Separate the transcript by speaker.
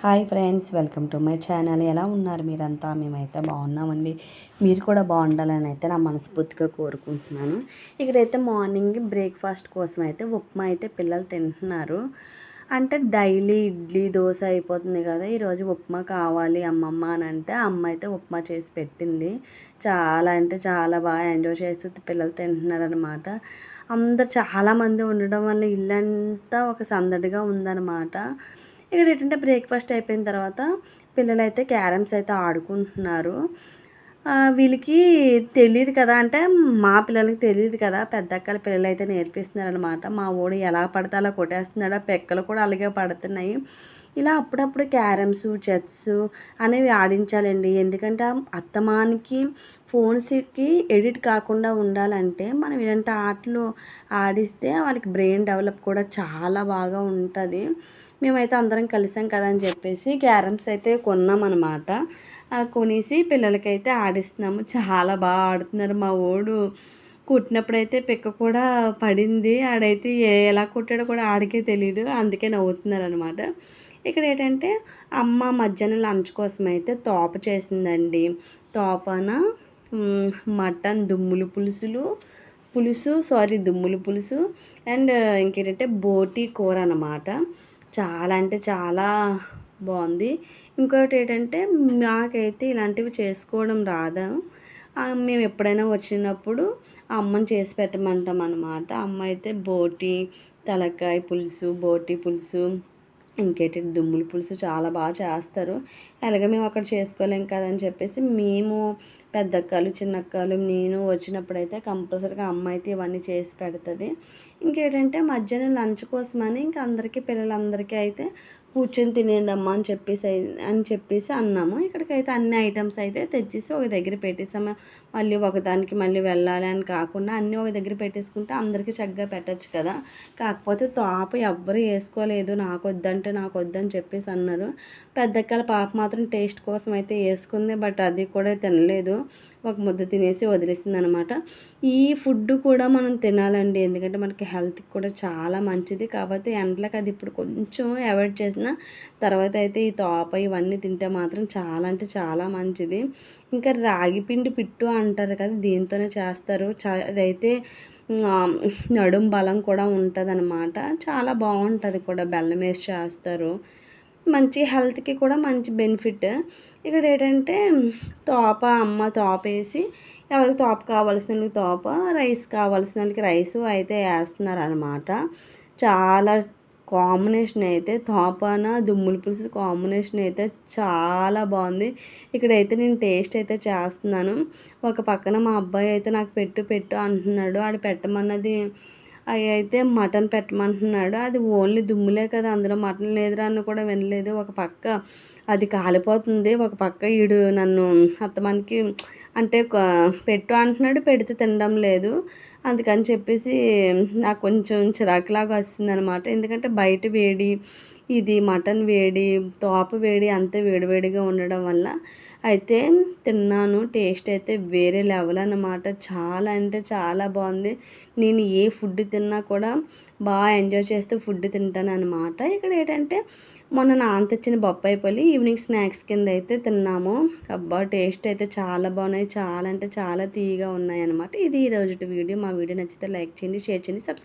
Speaker 1: Hi friends welcome to my channel. ఎలా ఉన్నారు మీరంతా? మేమైతే బాగున్నామండి. మీరు కూడా బాగుండాలని అయితే నా మనస్ఫూర్తిగా కోరుకుంటున్నాను. ఇక్కడైతే మార్నింగ్ బ్రేక్ఫాస్ట్ కోసం అయితే ఉప్మా అయితే పిల్లలు తింటున్నారు. అంటే డైలీ ఇడ్లీ దోశ అయిపోతుంది కదా ఈరోజు ఉప్మా కావాలి అమ్మమ్మ అని అంటే అమ్మ అయితే ఉప్మా చేసి పెట్టింది. చాలా అంటే చాలా బాగా ఎంజాయ్ చేస్తూ పిల్లలు తింటున్నారు అనమాట అందరు చాలామంది ఉండడం వల్ల ఇల్లంతా ఒక సందడిగా ఉందన్నమాట. ఇక్కడ ఏంటంటే బ్రేక్ఫాస్ట్ అయిపోయిన తర్వాత పిల్లలైతే క్యారమ్స్ అయితే ఆడుకుంటున్నారు. వీళ్ళకి తెలియదు కదా అంటే మా పిల్లలకి తెలియదు కదా పెద్దక్కల పిల్లలు అయితే నేర్పిస్తున్నారనమాట మా ఓడి ఎలా పడితే అలా కొట్టేస్తున్నాడు పెక్కలు కూడా అలాగే పడుతున్నాయి. ఇలా అప్పుడప్పుడు క్యారమ్స్ చెస్ అనేవి ఆడించాలండి. ఎందుకంటే అత్తమానికి ఫోన్స్కి ఎడిట్ కాకుండా ఉండాలంటే మనం ఇలాంటి ఆటలు ఆడిస్తే వాళ్ళకి బ్రెయిన్ డెవలప్ కూడా చాలా బాగా ఉంటుంది. మేమైతే అందరం కలిసాం కదా అని చెప్పేసి క్యారమ్స్ అయితే కొన్నామన్నమాట కొనేసి పిల్లలకైతే ఆడిస్తున్నాము. చాలా బాగా ఆడుతున్నారు మా ఓడు. కుట్టినప్పుడైతే పిక్క కూడా పడింది. ఆడైతే ఎలా కుట్టాడో కూడా ఆడికే తెలియదు అందుకే నవ్వుతున్నారు అనమాట ఇక్కడ ఏంటంటే అమ్మ మధ్యాహ్నం లంచ్ కోసం అయితే తోప చేసిందండి తోపన మటన్ దుమ్ములు పులుసులు పులుసు సారీ దుమ్ములు పులుసు అండ్ ఇంకేంటంటే బోటి కూర అనమాట చాలా అంటే చాలా బాగుంది. ఇంకోటి ఏంటంటే నాకైతే ఇలాంటివి చేసుకోవడం రాదా. మేము ఎప్పుడైనా వచ్చినప్పుడు అమ్మని చేసి పెట్టమంటాం అనమాట అమ్మ అయితే బోటి తలకాయ పులుసు బోటి పులుసు ఇంకేంటి దుమ్ముల పులుసు చాలా బాగా చేస్తారు. అలాగే మేము అక్కడ చేసుకోలేం కదని చెప్పేసి మేము పెద్దక్కలు చిన్నక్కలు నేను వచ్చినప్పుడైతే కంపల్సరీగా అమ్మ అయితే ఇవన్నీ చేసి పెడుతుంది. ఇంకేంటంటే మధ్యాహ్నం లంచ్ కోసమని ఇంక అందరికీ పిల్లలందరికీ అయితే కూర్చొని తినేయండి అమ్మ అని చెప్పేసి అని చెప్పేసి అన్నాము. ఇక్కడికైతే అన్ని ఐటమ్స్ అయితే తెచ్చేసి ఒక దగ్గర పెట్టేసాము. మళ్ళీ ఒకదానికి మళ్ళీ వెళ్ళాలి అని కాకుండా అన్నీ ఒక దగ్గర పెట్టేసుకుంటే అందరికీ చక్కగా పెట్టచ్చు కదా. కాకపోతే తోప ఎవ్వరు వేసుకోలేదు. నాకు వద్దంటే నాకు వద్దని చెప్పేసి అన్నారు. పెద్దక్కల పాప మాత్రం టేస్ట్ కోసం అయితే వేసుకుంది బట్ అది కూడా తినలేదు. ఒక ముద్ద తినేసి వదిలేసింది అనమాట ఈ ఫుడ్ కూడా మనం తినాలండి. ఎందుకంటే మనకి హెల్త్కి కూడా చాలా మంచిది. కాబట్టి ఎండలకు అది ఇప్పుడు కొంచెం అవాయిడ్ చేసిన తర్వాత అయితే ఈ తోప ఇవన్నీ తింటే మాత్రం చాలా అంటే చాలా మంచిది. ఇంకా రాగి పిండి పిట్టు అంటారు కదా దీంతోనే చేస్తారు. అదైతే నడుం బలం కూడా ఉంటుంది చాలా బాగుంటుంది కూడా. బెల్లం వేసి చేస్తారు. మంచి హెల్త్కి కూడా మంచి బెనిఫిట్. ఇక్కడ ఏంటంటే తోప అమ్మ తోపేసి ఎవరికి తోప కావాల్సిన తోప రైస్ కావాల్సిన రైస్ అయితే వేస్తున్నారు అనమాట చాలా కాంబినేషన్ అయితే తోపాన దుమ్ముల పులుసు కాంబినేషన్ అయితే చాలా బాగుంది. ఇక్కడైతే నేను టేస్ట్ అయితే చేస్తున్నాను. ఒక పక్కన మా అబ్బాయి అయితే నాకు పెట్టు పెట్టు అంటున్నాడు. ఆడు పెట్టమన్నది అవి అయితే మటన్ పెట్టమంటున్నాడు. అది ఓన్లీ దుమ్ములే కదా అందులో మటన్ లేదురా అని కూడా వినలేదు. ఒక పక్క అది కాలిపోతుంది ఒక పక్క ఈడు నన్ను అత్తమానికి అంటే పెట్టు అంటున్నాడు పెడితే తినడం లేదు. అందుకని చెప్పేసి నాకు కొంచెం చిరాకులాగా వస్తుంది అనమాట ఎందుకంటే బయట వేడి ఇది మటన్ వేడి తోప వేడి అంతే వేడివేడిగా ఉండడం వల్ల అయితే తిన్నాను. టేస్ట్ అయితే వేరే లెవెల్ అన్నమాట. చాలా అంటే చాలా బాగుంది. నేను ఏ ఫుడ్ తిన్నా కూడా బాగా ఎంజాయ్ చేస్తూ ఫుడ్ తింటాను అనమాట ఇక్కడ ఏంటంటే మొన్న నాన్న తెచ్చిన బొప్పాయి పల్లి ఈవినింగ్ స్నాక్స్ కింద అయితే తిన్నాము. అబ్బా టేస్ట్ అయితే చాలా బాగున్నాయి. చాలా అంటే చాలా తీయగా ఉన్నాయి అనమాట ఇది ఈ రోజు వీడియో. మా వీడియో నచ్చితే లైక్ చేయండి షేర్ చేయండి సబ్స్క్రైబ్